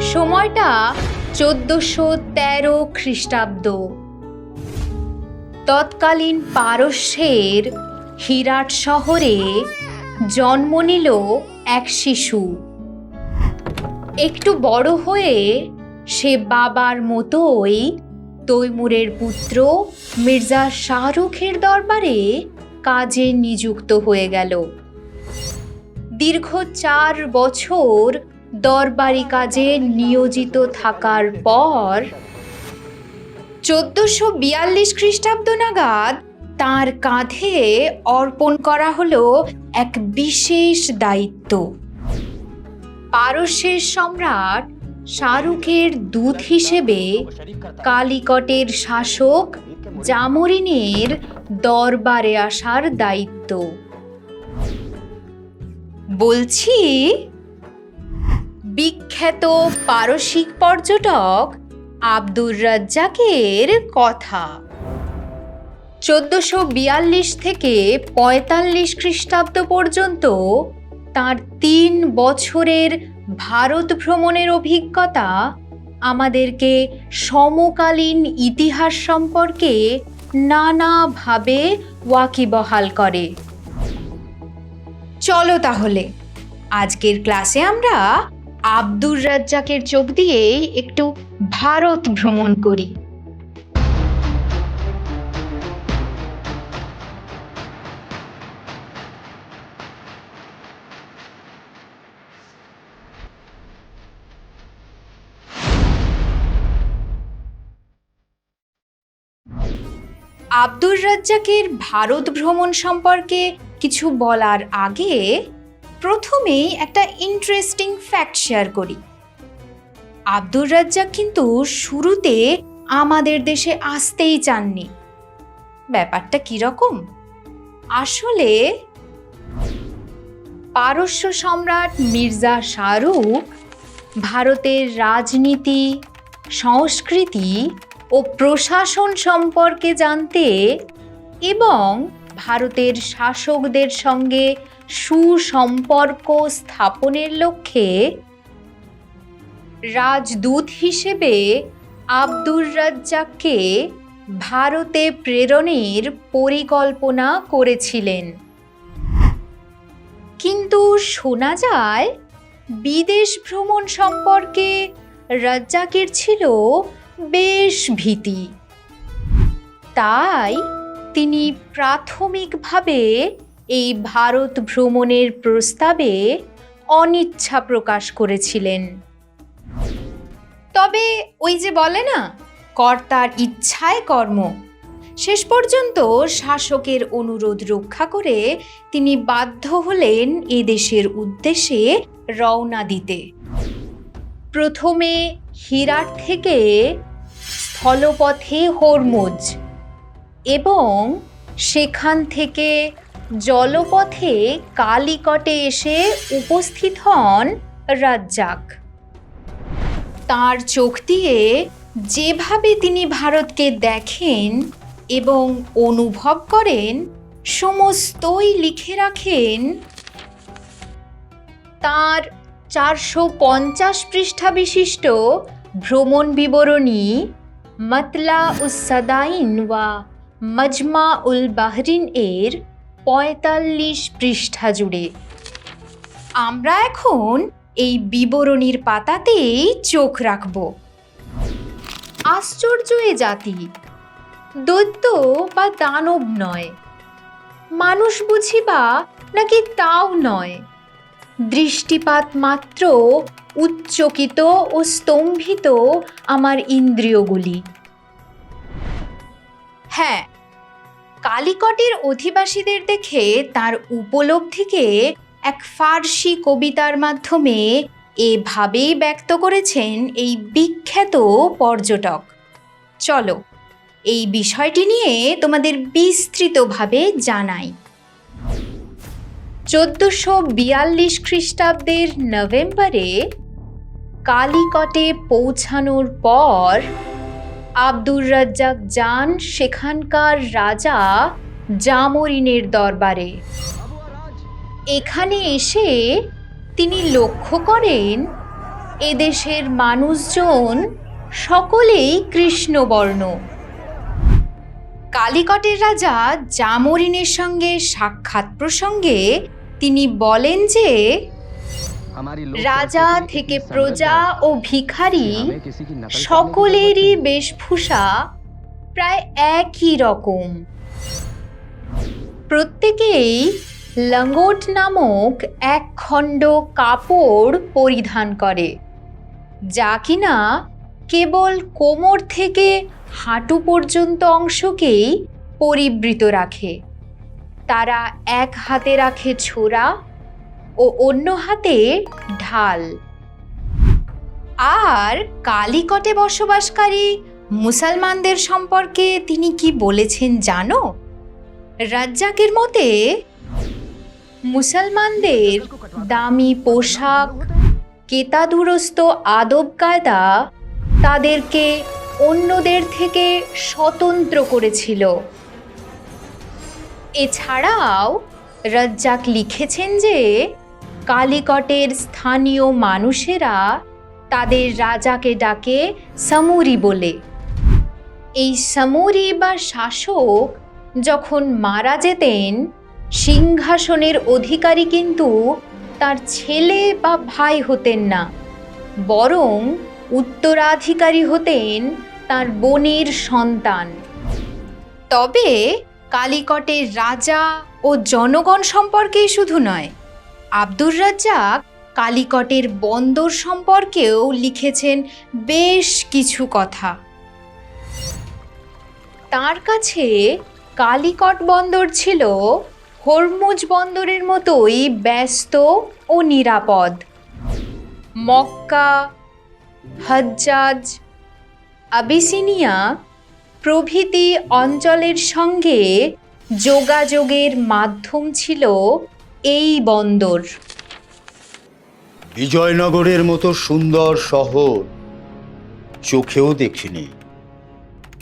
সময়টা চোদ্দশো তেরো খ্রিস্টাব্দ। তৎকালীন পারস্যের হিরাট শহরে জন্ম নিল এক শিশু। একটু বড় হয়ে সে বাবার মতোই তৈমুরের পুত্র মির্জা শাহরুখের দরবারে কাজে নিযুক্ত হয়ে গেল। দীর্ঘ চার বছর দরবারি কাজে নিয়োজিত থাকার পর চোদ্দশো বিয়াল্লিশ খ্রিস্টাব্দ নাগাদ তার কাঁধে অর্পণ করা হলো এক বিশেষ দায়িত্ব। পারস্যের সম্রাট শাহরুখের দূত হিসেবে কালিকটের শাসক জামরিনের দরবারে আসার দায়িত্ব। বলছি বিখ্যাত পারসিক পর্যটক আব্দুর রাজ্জাকের কথা। চোদ্দশো বিয়াল্লিশ থেকে পঁয়তাল্লিশ খ্রিস্টাব্দ পর্যন্ত তার তিন বছরের ভারত ভ্রমণের অভিজ্ঞতা আমাদেরকে সমকালীন ইতিহাস সম্পর্কে নানাভাবে ওয়াকিবহাল করে। চলো তাহলে, আজকের ক্লাসে আমরা আব্দুর রাজ্জাকের চোখ দিয়ে একটু ভারত ভ্রমণ করি। আব্দুর রাজ্জাকের ভারত ভ্রমণ সম্পর্কে কিছু বলার আগে প্রথমেই একটা ইন্টারেস্টিং ফ্যাক্ট শেয়ার করি। আব্দুর রাজ্জাক কিন্তু শুরুতে আমাদের দেশে আসতেই চাননি। ব্যাপারটা কীরকম আসলে পারস্য সম্রাট মির্জা শাহরুখ ভারতের রাজনীতি, সংস্কৃতি ও প্রশাসন সম্পর্কে জানতে এবং ভারতের শাসকদের সঙ্গে সুসম্পর্ক স্থাপনের লক্ষ্যে রাজদূত হিসেবে আব্দুর রাজ্জাককে ভারতে প্রেরণের পরিকল্পনা করেছিলেন। কিন্তু শোনা যায়, বিদেশ ভ্রমণ সম্পর্কে রাজ্জাকের ছিল বেশ ভীতি। তাই তিনি প্রাথমিকভাবে এই ভারত ভ্রমণের প্রস্তাবে অনিচ্ছা প্রকাশ করেছিলেন। তবে ওই যে বলে না, কর্তার ইচ্ছায় কর্ম। শেষ পর্যন্ত শাসকের অনুরোধ রক্ষা করে তিনি বাধ্য হলেন এদেশের উদ্দেশ্যে রওনা দিতে। প্রথমে হিরাট থেকে স্থলপথে হরমুজ এবং সেখান থেকে জলপথে কালিকটে এসে উপস্থিত হন রাজ্জাক। তার চোখ দিয়ে যেভাবে তিনি ভারতকে দেখেন এবং অনুভব করেন, সমস্তই লিখে রাখেন তার চারশো পঞ্চাশ পৃষ্ঠা বিশিষ্ট ভ্রমণ বিবরণী মতলা উসাদাইন ওয়া মজমা উল বাহরিন এর পঁয়তাল্লিশ পৃষ্ঠা জুড়ে। আমরা এখন এই বিবরণীর পাতাতেই চোখ রাখব। আশ্চর্য এ জাতি। দৈত্য বা দানব নয়। মানুষ বুঝি বা নাকি তাও নয়। দৃষ্টিপাত মাত্র উচ্চকিত ও স্তম্ভিত আমার ইন্দ্রিয়গুলি। হ্যাঁ কালিকটের অধিবাসীদের দেখে তার উপলব্ধিকে এক ফার্সি কবিতার মাধ্যমে এভাবেই ব্যক্ত করেছেন এই বিখ্যাত পর্যটক। চলো, এই বিষয়টি নিয়ে তোমাদের বিস্তৃতভাবে জানাই। চোদ্দশো বিয়াল্লিশ খ্রিস্টাব্দের নভেম্বরে কালিকটে পৌঁছানোর পর আব্দুর রাজ্জাক যান সেখানকার রাজা জামরিনের দরবারে। এখানে এসে তিনি লক্ষ্য করেন, এদেশের মানুষজন সকলেই কৃষ্ণবর্ণ। কালিকটের রাজা জামরিনের সঙ্গে সাক্ষাৎ প্রসঙ্গে তিনি বলেন যে রাজা থেকে প্রজা ও ভিখারি সকলেরই বেশভূষা প্রায় একই রকম। প্রত্যেকেই লঙ্গোট নামক এক খণ্ড কাপড় পরিধান করে যা কিনা কেবল কোমর থেকে হাঁটু পর্যন্ত অংশকেই পরিবৃত রাখে। তারা এক হাতে রাখে ছোরা ও অন্য হাতে ঢাল। আর কালিকটে বসবাসকারী মুসলমানদের সম্পর্কে তিনি কি বলেছেন জানো? রাজ্জাকের মতে, মুসলমানদের দামি পোশাক, কেতাদুরস্ত আদব কায়দা তাদেরকে অন্যদের থেকে স্বতন্ত্র করেছিল। এছাড়াও রাজ্জাক লিখেছেন যে কালিকটের স্থানীয় মানুষেরা তাদের রাজাকে ডাকে সামুরি বলে। এই সামুরি বা শাসক যখন মারা যেতেন, সিংহাসনের অধিকারী কিন্তু তার ছেলে বা ভাই হতেন না, বরং উত্তরাধিকারী হতেন তার বোনের সন্তান। তবে কালিকটের রাজা ও জনগণ সম্পর্কেই শুধু নয় আব্দুর রাজ্জাক কালিকটের বন্দর সম্পর্কেও লিখেছেন বেশ কিছু কথা। তার কাছে কালিকট বন্দর ছিল হরমুজ বন্দরের মতোই ব্যস্ত ও নিরাপদ। মক্কা, হজ্জাজ, আবিসিনিয়া প্রভৃতি অঞ্চলের সঙ্গে যোগাযোগের মাধ্যম ছিল এই বন্দর। বিজয়নগরের মতো সুন্দর শহর চোখেও দেখিনি।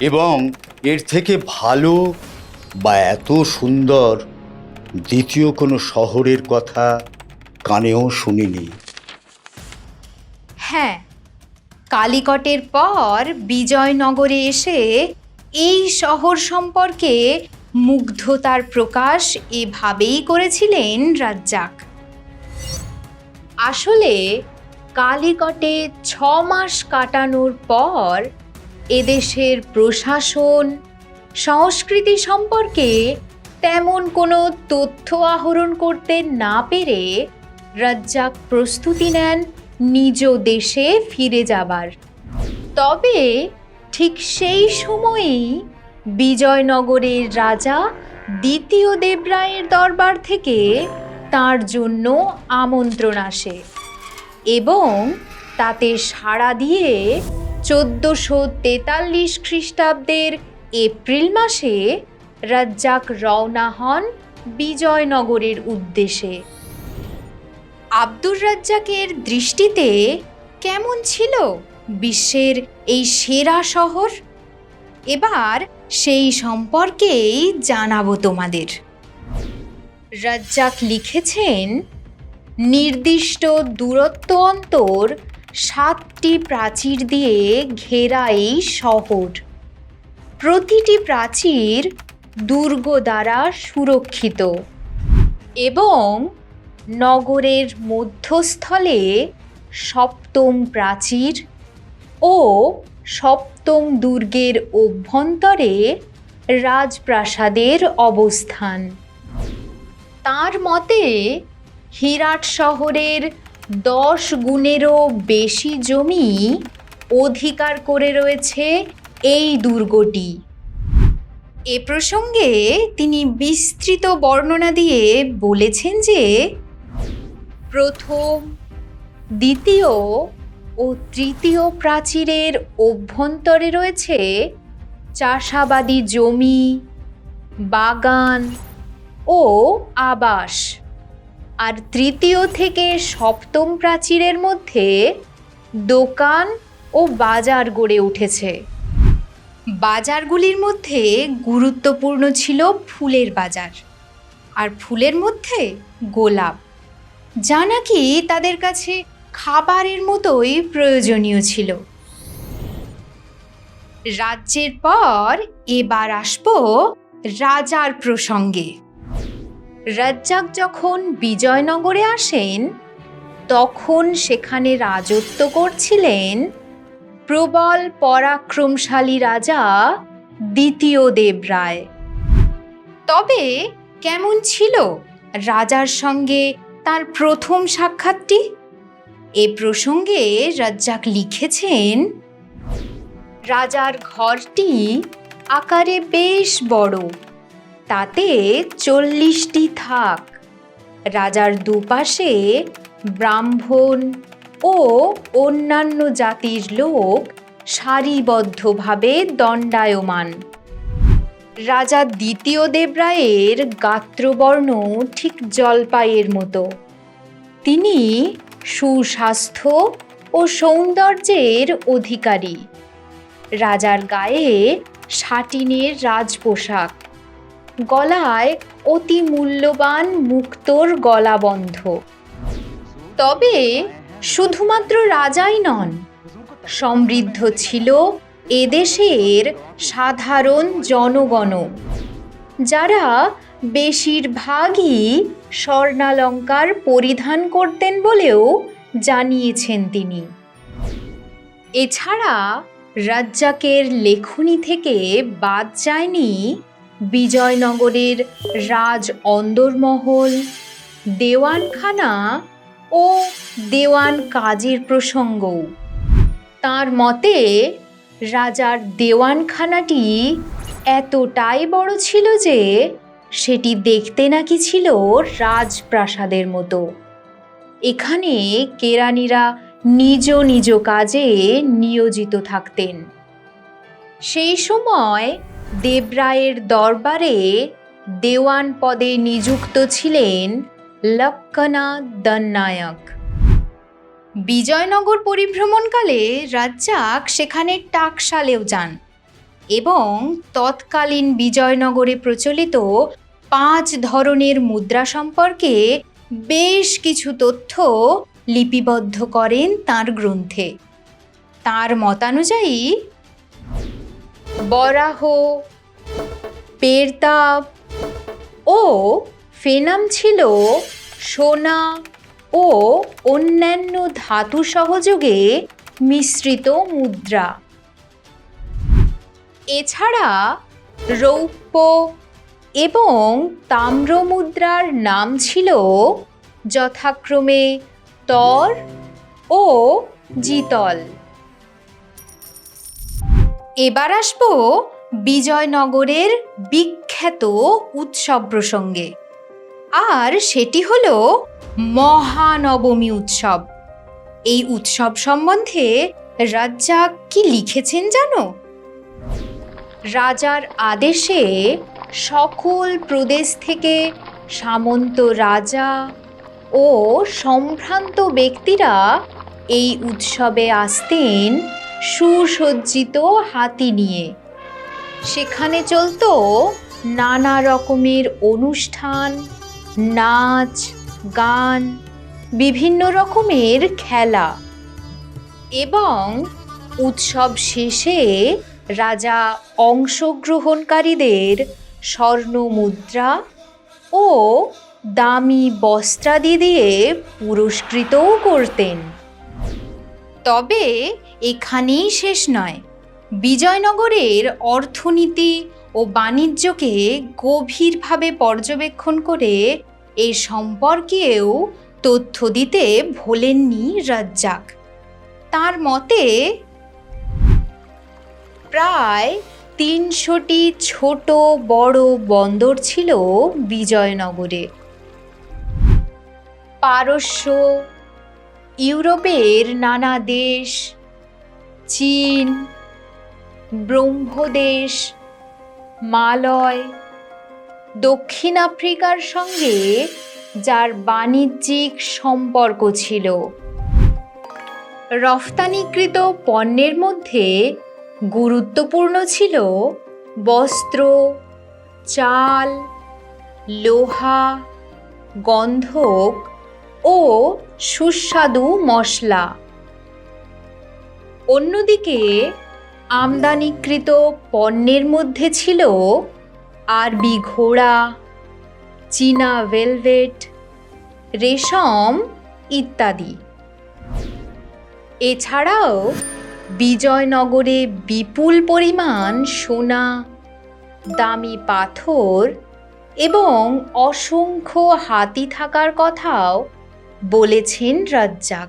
এবং এর থেকে ভালো বা এত সুন্দর দ্বিতীয় কোনো শহরের কথা কানেও শুনিনি। হ্যাঁ কালিকটের পর বিজয়নগরে এসে এই শহর সম্পর্কে মুগ্ধতার প্রকাশ এভাবেই করেছিলেন রাজ্জাক। আসলে কালিকটে ছ মাস কাটানোর পর এদেশের প্রশাসন সংস্কৃতি সম্পর্কে তেমন কোনো তথ্য আহরণ করতে না পেরে রাজ্জাক প্রস্তুতি নেন নিজ দেশে ফিরে যাবার। তবে ঠিক সেই সময়েই বিজয়নগরের রাজা দ্বিতীয় দেবরায়ের দরবার থেকে তার জন্য আমন্ত্রণ আসে এবং তাতে সাড়া দিয়ে চোদ্দোশো তেতাল্লিশ খ্রিস্টাব্দের এপ্রিল মাসে রাজ্জাক রওনা হন বিজয়নগরের উদ্দেশ্যে। আব্দুর রাজ্জাকের দৃষ্টিতে কেমন ছিল বিশ্বের এই সেরা শহর? এবার সেই সম্পর্কেই জানাব তোমাদের। রাজ্জাক লিখেছেন, নির্দিষ্ট দূরত্ব অন্তর সাতটি প্রাচীর দিয়ে ঘেরা এই শহর। প্রতিটি প্রাচীর দুর্গ দ্বারা সুরক্ষিত এবং নগরের মধ্যস্থলে সপ্তম প্রাচীর ও সপ্তম দুর্গের অভ্যন্তরে রাজপ্রাসাদের অবস্থান। তার মতে, হিরাট শহরের দশ গুণেরও বেশি জমি অধিকার করে রয়েছে এই দুর্গটি। এ প্রসঙ্গে তিনি বিস্তৃত বর্ণনা দিয়ে বলেছেন যে, প্রথম, দ্বিতীয় ও তৃতীয় প্রাচীরের অভ্যন্তরে রয়েছে চাষাবাদী জমি, বাগান ও আবাস। আর তৃতীয় থেকে সপ্তম প্রাচীরের মধ্যে দোকান ও বাজার গড়ে উঠেছে। বাজারগুলির মধ্যে গুরুত্বপূর্ণ ছিল ফুলের বাজার আর ফুলের মধ্যে গোলাপ। যা নাকি তাদের কাছে খাবারের মতোই প্রয়োজনীয় ছিল। রাজ্যের পর এবার আসব রাজার প্রসঙ্গে। রাজ্জাক যখন বিজয়নগরে আসেন, তখন সেখানে রাজত্ব করছিলেন প্রবল পরাক্রমশালী রাজা দ্বিতীয় দেবরায় তবে কেমন ছিল রাজার সঙ্গে তার প্রথম সাক্ষাৎটি? এ প্রসঙ্গে রাজ্জাক লিখেছেন, রাজার ঘরটি আকারে বেশ বড়, তাতে চল্লিশটি থাক। রাজার দুপাশে ব্রাহ্মণ ও অন্যান্য জাতির লোক সারিবদ্ধভাবে দণ্ডায়মান। রাজা দ্বিতীয় দেবরায়ের গাত্রবর্ণ ঠিক জলপাইয়ের মতো। তিনি সুস্বাস্থ্য ও সৌন্দর্যের অধিকারী। রাজার গায়ে সাটিনের রাজপোশাক। গলায় অতি মূল্যবান মুক্তোর গলাবন্ধ। তবে শুধুমাত্র রাজাই নন, সমৃদ্ধ ছিল এদেশের সাধারণ জনগণ যারা বেশিরভাগই স্বর্ণালঙ্কার পরিধান করতেন বলেও জানিয়েছেন তিনি। এছাড়া রাজ্জাকের লেখনী থেকে বাদ যায়নি বিজয়নগরের রাজ অন্দরমহল, দেওয়ানখানা ও দেওয়ান কাজের প্রসঙ্গও। তার মতে, রাজার দেওয়ানখানাটি এতটাই বড় ছিল যে সেটি দেখতে নাকি ছিল রাজপ্রাসাদের মতো। এখানে কেরানিরা নিজ নিজ কাজে নিয়োজিত থাকতেন। সেই সময় দেবরায়ের দরবারে দেওয়ান পদে নিযুক্ত ছিলেন লক্কনা দন্নায়ক বিজয়নগর পরিভ্রমণকালে রাজ্জাক সেখানে টাকশালেও যান এবং তৎকালীন বিজয়নগরে প্রচলিত পাঁচ ধরনের মুদ্রা সম্পর্কে বেশ কিছু তথ্য লিপিবদ্ধ করেন তার গ্রন্থে। তার মতানুযায়ী, বরাহ পেরতাপ ও ফেনাম ছিল সোনা ও অন্যান্য ধাতু সহযোগে মিশ্রিত মুদ্রা। এছাড়া রৌপ্য এবং তাম্র মুদ্রার নাম ছিল যথাক্রমে তর ও জিতল। এবার আসব বিজয়নগরের বিখ্যাত উৎসব প্রসঙ্গে। আর সেটি হল মহানবমী উৎসব। এই উৎসব সম্বন্ধে রাজ্জাক কি লিখেছেন জানো? রাজার আদেশে সকল প্রদেশ থেকে সামন্ত রাজা ও সম্ভ্রান্ত ব্যক্তিরা এই উৎসবে আসতেন সুসজ্জিত হাতি নিয়ে। সেখানে চলতো নানা রকমের অনুষ্ঠান, নাচ, গান, বিভিন্ন রকমের খেলা এবং উৎসব শেষে রাজা অংশগ্রহণকারীদের স্বর্ণ মুদ্রা ও দামি বস্ত্রাদি দিয়ে পুরস্কৃতও করতেন। তবে এখানেই শেষ নয়। বিজয়নগরের অর্থনীতি ও বাণিজ্যকে গভীরভাবে পর্যবেক্ষণ করে এ সম্পর্কেও তথ্য দিতে ভোলেননি রাজ্জাক। তার মতে, প্রায় তিনশোটি ছোট বড় বন্দর ছিল বিজয়নগরে। পারস্য, ইউরোপের নানা দেশ, চীন, ব্রহ্মদেশ, মালয়, দক্ষিণ আফ্রিকার সঙ্গে যার বাণিজ্যিক সম্পর্ক ছিল। রফতানিকৃত পণ্যের মধ্যে গুরুত্বপূর্ণ ছিল বস্ত্র, চাল, লোহা, গন্ধক ও সুস্বাদু মশলা। অন্যদিকে আমদানিকৃত পণ্যের মধ্যে ছিল আরবি ঘোড়া, চীনা ভেলভেট, রেশম ইত্যাদি। এছাড়াও বিজয়নগরে বিপুল পরিমাণ সোনা, দামি পাথর এবং অসংখ্য হাতি থাকার কথাও বলেছেন রাজ্জাক।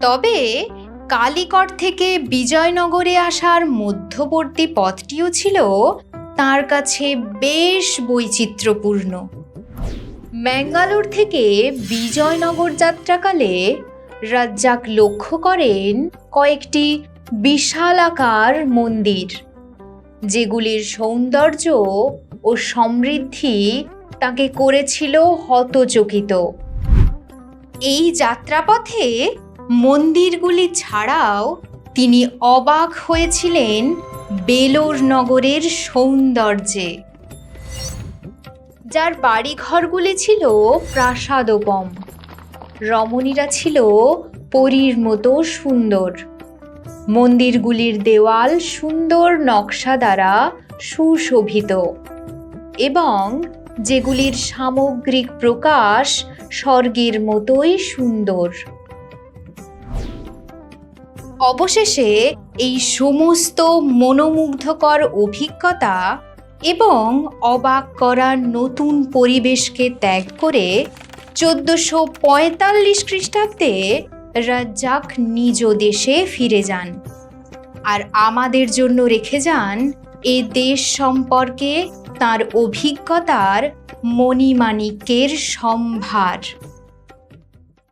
তবে কালিকট থেকে বিজয়নগরে আসার মধ্যবর্তী পথটিও ছিল তার কাছে বেশ বৈচিত্র্যপূর্ণ। ম্যাঙ্গালোর থেকে বিজয়নগর যাত্রাকালে রাজ্জাক লক্ষ্য করেন কয়েকটি বিশালাকার মন্দির, যেগুলির সৌন্দর্য ও সমৃদ্ধি তাকে করেছিল হতচকিত। এই যাত্রাপথে মন্দিরগুলি ছাড়াও তিনি অবাক হয়েছিলেন বেলোর নগরের সৌন্দর্যে, যার বাড়িঘরগুলি ছিল প্রাসাদোপম। রমণীরা ছিল পরীর মতো সুন্দর। মন্দিরগুলির দেওয়াল সুন্দর নকশা দ্বারা সুশোভিত এবং যেগুলির সামগ্রিক প্রকাশ স্বর্গের মতোই সুন্দর। অবশেষে এই সমস্ত মনোমুগ্ধকর অভিজ্ঞতা এবং অবাক করার নতুন পরিবেশকে ত্যাগ করে চোদ্দশো পঁয়তাল্লিশ খ্রিস্টাব্দে রাজ্জাক নিজ দেশে ফিরে যান আর আমাদের জন্য রেখে যান এ দেশ সম্পর্কে তার অভিজ্ঞতার মণিমাণিকের সম্ভার।